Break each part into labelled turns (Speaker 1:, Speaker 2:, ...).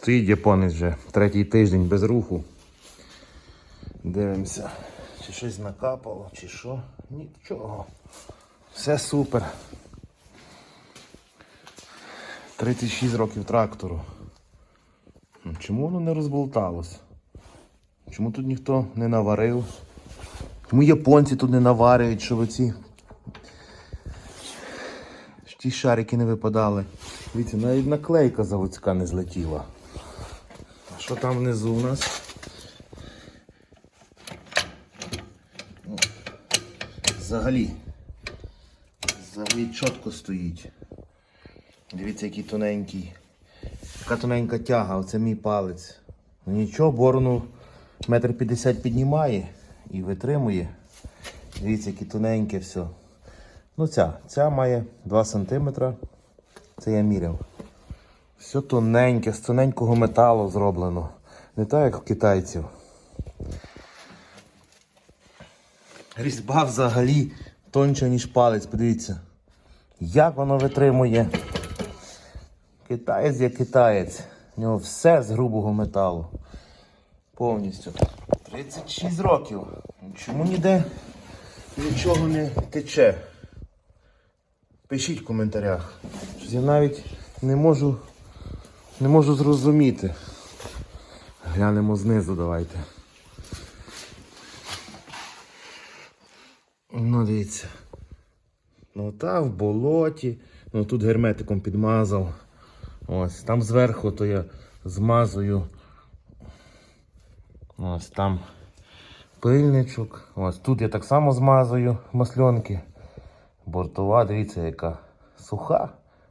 Speaker 1: Стоїть японець вже третій тиждень без руху. Дивимося, чи щось накапало, чи що. Нічого. Все супер. 36 років трактору. Чому воно не розболталось? Чому тут ніхто не наварив? Чому японці тут не наварюють, щоб оці ті шарики не випадали? Дивіться, навіть наклейка заводська не злетіла. А що там внизу у нас? Ну, Взагалі. Взагалі чітко стоїть. Дивіться, який тоненький. Така тоненька тяга, оце мій палець. Ну нічого, борону метр п'ятдесят піднімає і витримує. Дивіться, яке тоненьке все. Ну ця, ця має 2 см. Це я міряв. Все тоненьке, з тоненького металу зроблено. Не так, як в китайців. Різьба взагалі тоньша, ніж палець, подивіться. Як воно витримує. Китаєць є китаєць. У нього все з грубого металу. Повністю. 36 років. Чому ніде нічого не тече? Пишіть в коментарях. Щось я навіть не можу, не можу зрозуміти. Глянемо знизу, давайте. Ну, дивіться. Ну та в болоті. Ну тут герметиком підмазав. Ось там зверху то я змазую. Ось там пильничок. Ось тут я так само змазую масльонки. Бортова, дивіться, яка суха.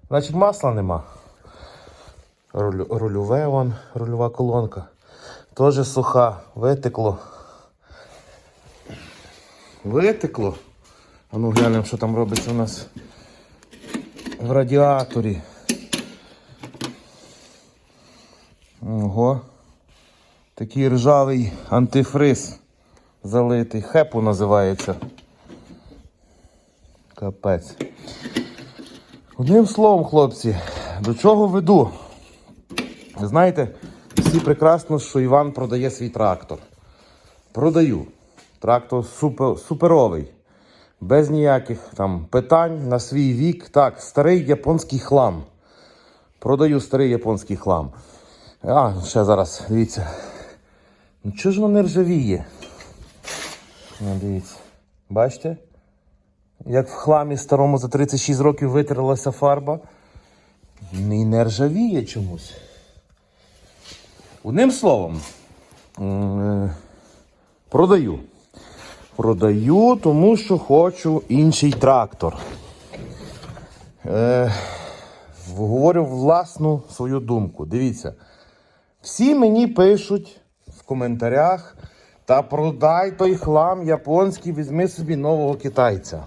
Speaker 1: Значить масла нема. Рулю, рульове вон, рульова колонка. Теж суха, витекло. Витекло. А ну глянемо, що там робиться у нас в радіаторі. Ого. Такий ржавий антифриз залитий. Хепу називається. Капець. Одним словом, хлопці, до чого веду? Ви знаєте, всі прекрасно, що Іван продає свій трактор. Продаю. Трактор супер, суперовий. Без ніяких там питань на свій вік. Так, старий японський хлам. Продаю старий японський хлам. А, ще зараз, дивіться. Ну чого ж воно не ржавіє? Ну, дивіться. Бачите? Як в хламі старому за 36 років витерлася фарба. І не ржавіє чомусь. Одним словом, е, продаю. Продаю, тому що хочу інший трактор. Е, говорю власну свою думку. Дивіться. Всі мені пишуть в коментарях, та продай той хлам японський, візьми собі нового китайця.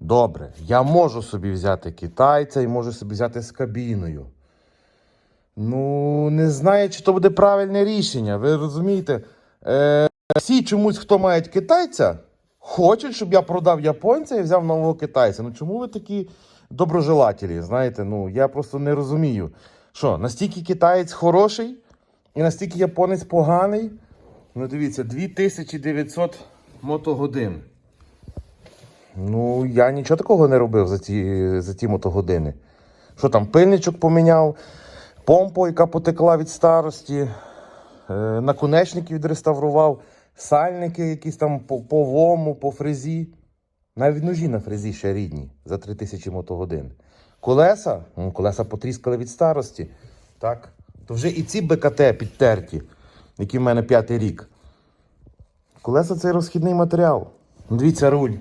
Speaker 1: Добре, я можу собі взяти китайця і можу собі взяти з кабіною. Ну, не знаю, чи то буде правильне рішення. Ви розумієте? Е, всі чомусь, хто мають китайця, хочуть, щоб я продав японця і взяв нового китайця. Ну чому ви такі доброжелателі? Знаєте, ну я просто не розумію. Що, настільки китаєць хороший і настільки японець поганий? Ну, дивіться, 2900 мотогодин. Ну, я нічого такого не робив за ті, за ті мотогодини. Що там, пильничок поміняв, помпу, яка потекла від старості, е, наконечники відреставрував, сальники якісь там по, по вому, по фрезі. Навіть ножі на фрезі ще рідні за 3000 мотогодин. Колеса, ну, колеса потріскали від старості. Так? То вже і ці БКТ підтерті, які в мене п'ятий рік. Колеса це розхідний матеріал. Дивіться, руль.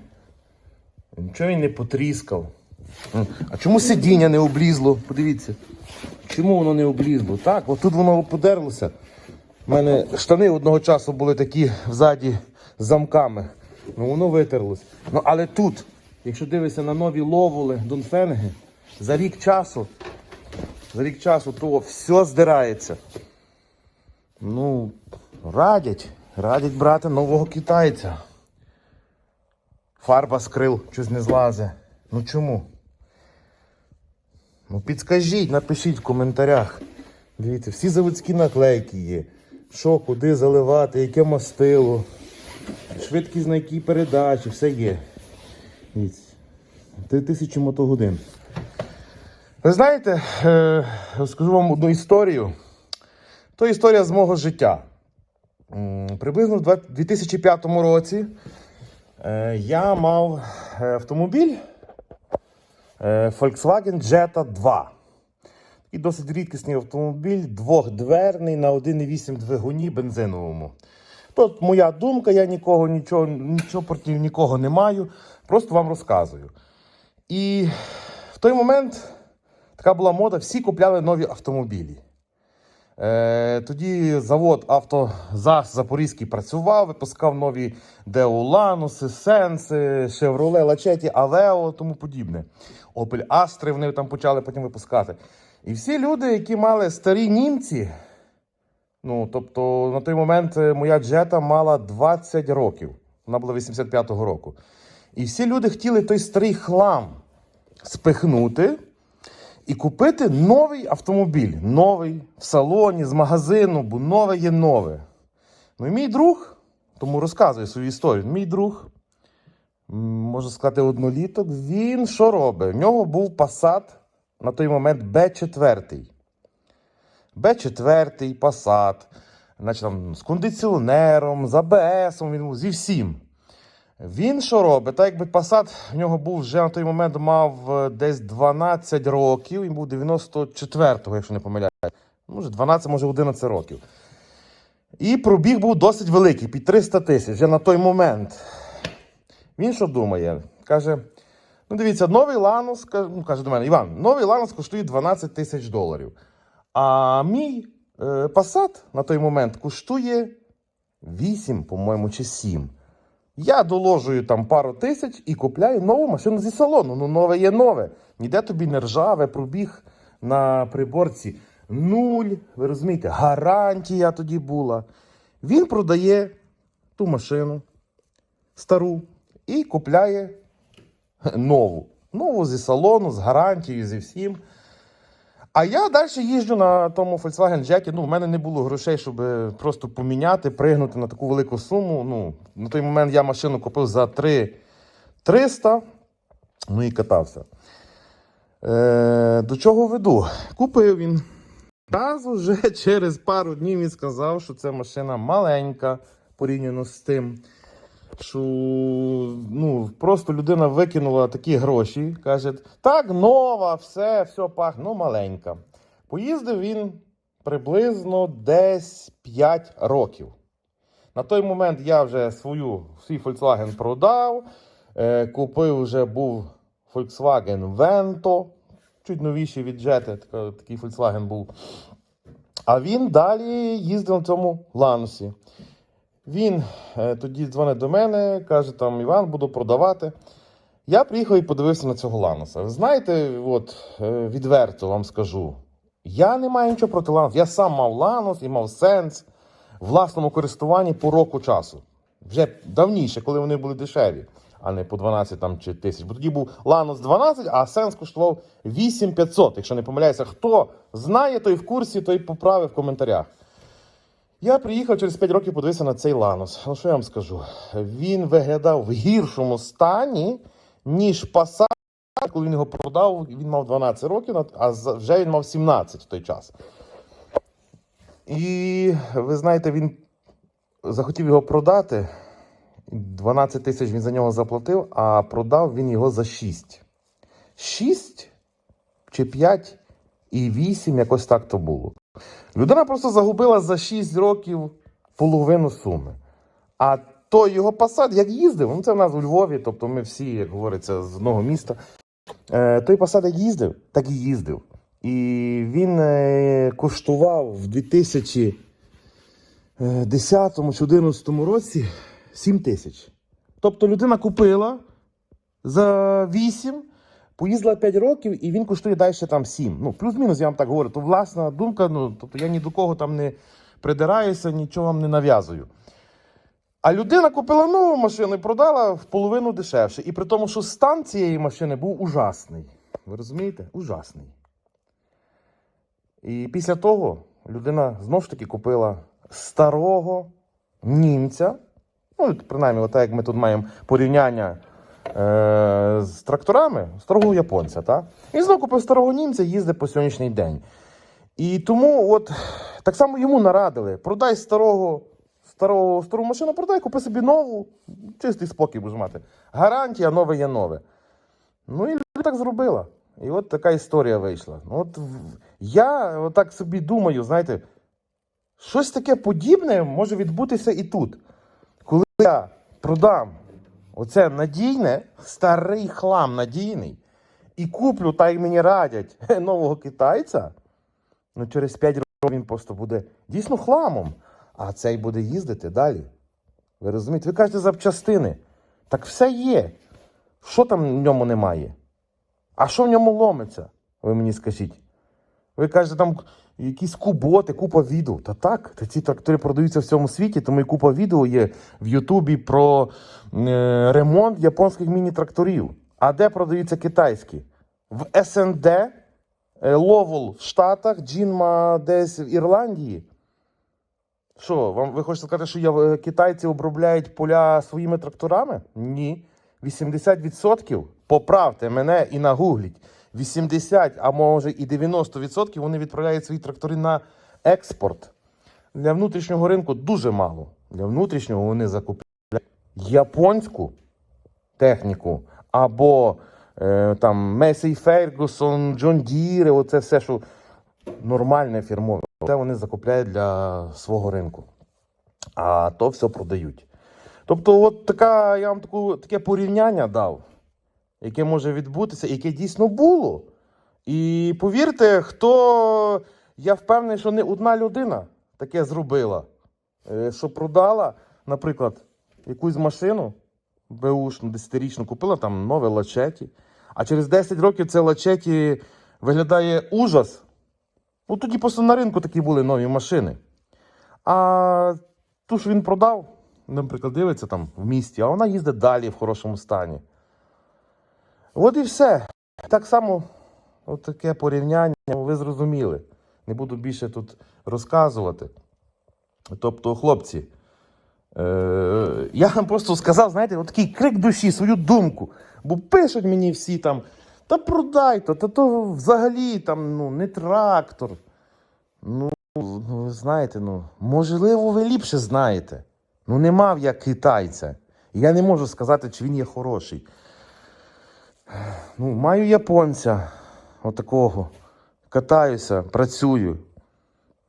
Speaker 1: Нічого він не потріскав. А чому сидіння не облізло? Подивіться. Чому воно не облізло? Так, отут воно подерлося. У мене штани одного часу були такі взаді з замками. Ну воно витерлось. Ну але тут, якщо дивишся на нові ловули, донфенги, за рік часу, за рік часу, то все здирається. Ну, радять, радять брати нового китайця. Фарба з крил щось не злазе. Ну чому? Ну підскажіть, напишіть в коментарях. Дивіться, всі заводські наклейки є. Що, куди заливати, яке мастило, швидкість на якій передачі, все є. Дивіться. 3000 мотогодин. Ви знаєте, е, скажу вам одну історію. То історія з мого життя. Приблизно в 2005 році я мав е, автомобіль е, Volkswagen Jetta 2. І досить рідкісний автомобіль, двохдверний на 1,8 двигуні бензиновому. Тут моя думка, я нікого, нічого, нічого проти нікого не маю. Просто вам розказую. І в той момент така була мода, всі купляли нові автомобілі. Е, тоді завод Автозас Запорізький працював, випускав нові Деолануси, Сенси, Шевроле, Лачеті, Авео, тому подібне. Opel Astra вони там почали потім випускати. І всі люди, які мали старі німці, ну тобто на той момент е, моя джета мала 20 років. Вона була 85-го року. І всі люди хотіли той старий хлам спихнути і купити новий автомобіль. Новий в салоні, з магазину, бо нове є нове. Ну і мій друг, тому розказую свою історію. Мій друг, можна сказати, одноліток, він що робить? В нього був Passat на той момент Б4. Б4, Passat, значить, там, з кондиціонером, з АБС, він зі всім. Він що робить? Так якби Passat в нього був вже на той момент мав е, десь 12 років, він був 94-го, якщо не помиляюсь. Може 12, може 11 років. І пробіг був досить великий, під 300 тисяч вже на той момент. Він що думає? Каже: ну дивіться, новий каже, ну, каже до мене, Іван, новий Ланос коштує 12 тисяч доларів. А мій е, Passat на той момент коштує 8, по-моєму, чи 7. Я доложую там пару тисяч і купляю нову машину зі салону. Ну, нове є нове. Ніде тобі не ржаве, пробіг на приборці нуль. Ви розумієте, гарантія тоді була. Він продає ту машину стару і купляє нову. Нову зі салону, з гарантією, зі всім. А я далі їжджу на тому Volkswagen Jetta. Ну, в мене не було грошей, щоб просто поміняти, пригнути на таку велику суму. Ну, на той момент я машину купив за 3 300, ну і катався. Е, до чого веду? Купив він. Раз вже через пару днів він сказав, що це машина маленька порівняно з тим. Що ну, просто людина викинула такі гроші. Каже, так, нова, все, все пахне, ну маленька. Поїздив він приблизно десь 5 років. На той момент я вже свою, свій Volkswagen продав. Е, купив вже був Volkswagen Vento, чуть новіший від Jetta, така- такий Volkswagen був. А він далі їздив на цьому Ланусі. Він е, тоді дзвонить до мене, каже, там Іван, буду продавати. Я приїхав і подивився на цього Лануса. Ви знаєте, от е, відверто вам скажу, я не маю нічого проти Лануса. Я сам мав Ланус і мав сенс в власному користуванні по року часу. Вже давніше, коли вони були дешеві, а не по 12 там, чи тисяч. Бо тоді був Ланус 12, а сенс коштував 8500. Якщо не помиляюся, хто знає, той в курсі, той поправив в коментарях. Я приїхав через 5 років подивитися на цей Ланос. Ну що я вам скажу? Він виглядав в гіршому стані, ніж Passat, коли він його продав, він мав 12 років, а вже він мав 17 в той час. І ви знаєте, він захотів його продати. 12 тисяч він за нього заплатив, а продав він його за 6. 6 чи 5 і 8, якось так то було. Людина просто загубила за 6 років половину суми. А той його посад, як їздив, ну це в нас у Львові, тобто ми всі, як говориться, з одного міста. Е, той посад, як їздив, так і їздив. І він е, коштував в 2010 чи 2011 році 7 тисяч. Тобто людина купила за 8, поїздила 5 років, і він коштує далі там 7. Ну, плюс-мінус, я вам так говорю. То власна думка, ну, тобто я ні до кого там не придираюся, нічого вам не нав'язую. А людина купила нову машину і продала в половину дешевше. І при тому, що стан цієї машини був ужасний. Ви розумієте? Ужасний. І після того людина знов ж таки купила старого німця. Ну, принаймні, отак як ми тут маємо порівняння е, з тракторами, старого японця. Та? І знову купив старого німця, їздить по сьогоднішній день. І тому от так само йому нарадили: продай старого, старого, стару машину, продай, купи собі нову, чистий спокій будеш мати. Гарантія, нове є нове. Ну і людина так зробила. І от така історія вийшла. Ну, от я отак собі думаю, знаєте, щось таке подібне може відбутися і тут. Коли я продам оце надійне, старий хлам надійний, і куплю, так як мені радять, нового китайця, ну через 5 років він просто буде дійсно хламом, а цей буде їздити далі. Ви розумієте? Ви кажете запчастини. Так все є. Що там в ньому немає? А що в ньому ломиться? Ви мені скажіть. Ви кажете, там якісь куботи, купа відео. Та так, та ці трактори продаються в всьому світі, тому і купа відео є в Ютубі про е, ремонт японських міні-тракторів. А де продаються китайські? В СНД, е, Ловол в Штатах, Джінма десь в Ірландії. Що, вам ви хочете сказати, що я, е, китайці обробляють поля своїми тракторами? Ні. 80% поправте мене і нагугліть. 80, а може і 90% вони відправляють свої трактори на експорт. Для внутрішнього ринку дуже мало. Для внутрішнього вони закупляють японську техніку або е, там Massey Ferguson, John Deere, оце все, що нормальне фірмове. Це вони закупляють для свого ринку. А то все продають. Тобто, от така, я вам таку, таке порівняння дав, яке може відбутися, яке дійсно було. І повірте, хто, я впевнений, що не одна людина таке зробила, е, що продала, наприклад, якусь машину беушну, 10-річну, купила там нове лачеті, а через 10 років це лачеті виглядає ужас. Ну тоді просто на ринку такі були нові машини. А ту, що він продав, наприклад, дивиться там в місті, а вона їздить далі в хорошому стані. От і все. Так само, от таке порівняння, ви зрозуміли. Не буду більше тут розказувати. Тобто, хлопці, е- я вам просто сказав, знаєте, от такий крик душі, свою думку. Бо пишуть мені всі там, та продай то, та то взагалі там, ну, не трактор. Ну, ну, ви знаєте, ну, можливо, ви ліпше знаєте. Ну, не мав я китайця. Я не можу сказати, чи він є хороший. Ну, маю японця, отакого. Катаюся, працюю.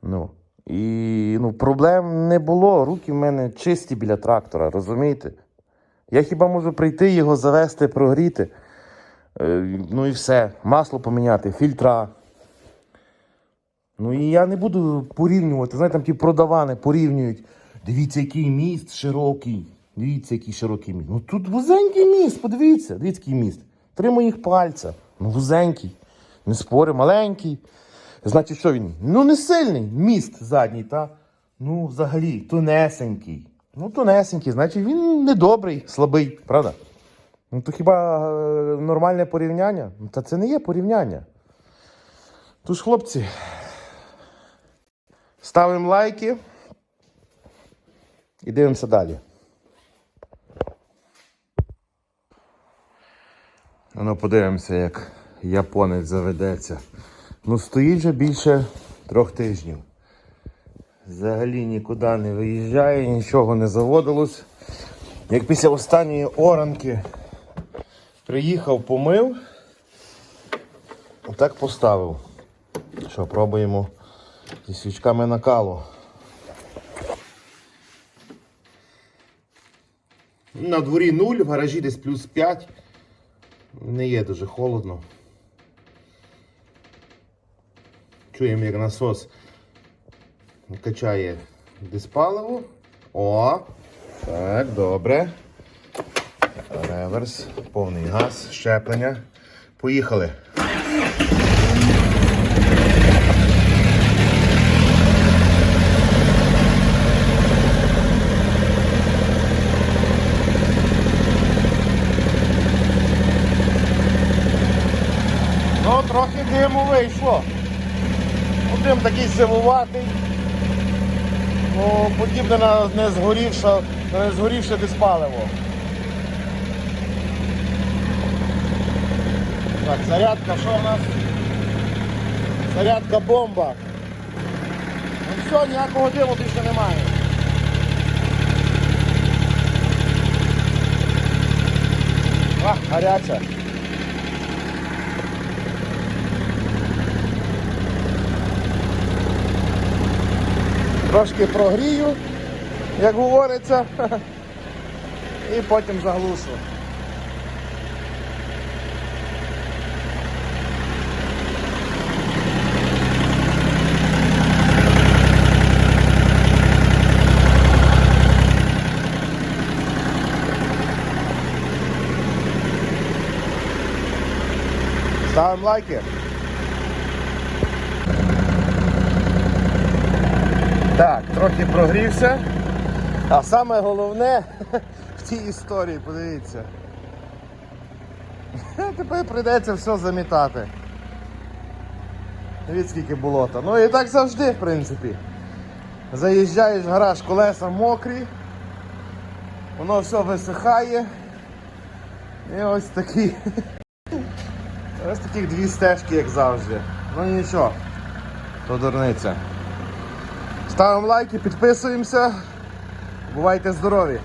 Speaker 1: Ну, і ну, проблем не було. Руки в мене чисті біля трактора, розумієте? Я хіба можу прийти, його завести, прогріти. Е, ну і все. Масло поміняти, фільтра. Ну і я не буду порівнювати. Знаєте, там ті продавани порівнюють. Дивіться, який міст широкий. Дивіться, який широкий міст. Ну тут вузенький міст, подивіться, дивіться, який міст. Три моїх пальця. Ну, вузенький. Не спорю, маленький. Значить, що він? Ну, не сильний. Міст задній, та? Ну, взагалі, тонесенький. Ну, тонесенький, значить, він недобрий, слабий, правда? Ну, то хіба е, нормальне порівняння? Ну, Та це не є порівняння. Тож, хлопці, ставимо лайки і дивимося далі. Ну, подивимося, як японець заведеться. Ну, стоїть вже більше трьох тижнів. Взагалі нікуди не виїжджає, нічого не заводилось. Як після останньої оранки приїхав, помив, отак поставив. Що, пробуємо зі свічками накалу. На дворі 0, в гаражі десь плюс 5. Не є дуже холодно. Чуємо, як насос качає диспаливо. О! Так, добре. Реверс, повний газ, щеплення. Поїхали. Ну, трохи диму вийшло. Ну, такий сивуватий. Ну, подібне на не згорівше, на не згорівше диспаливо. Так, зарядка, що у нас? Зарядка бомба. Ну все, ніякого диму більше немає. А, гаряча. Трошки прогрію, як говориться, і потім заглушу. Ставимо лайки. Так, трохи прогрівся. А саме головне в цій історії, подивіться. Тепер прийдеться все замітати. Дивіться, скільки болота. Ну і так завжди, в принципі. Заїжджаєш в гараж, колеса мокрі, воно все висихає. І ось такі. Ось таких дві стежки, як завжди. Ну нічого, то дурниця. Ставимо лайки, підписуємося. Бувайте здорові!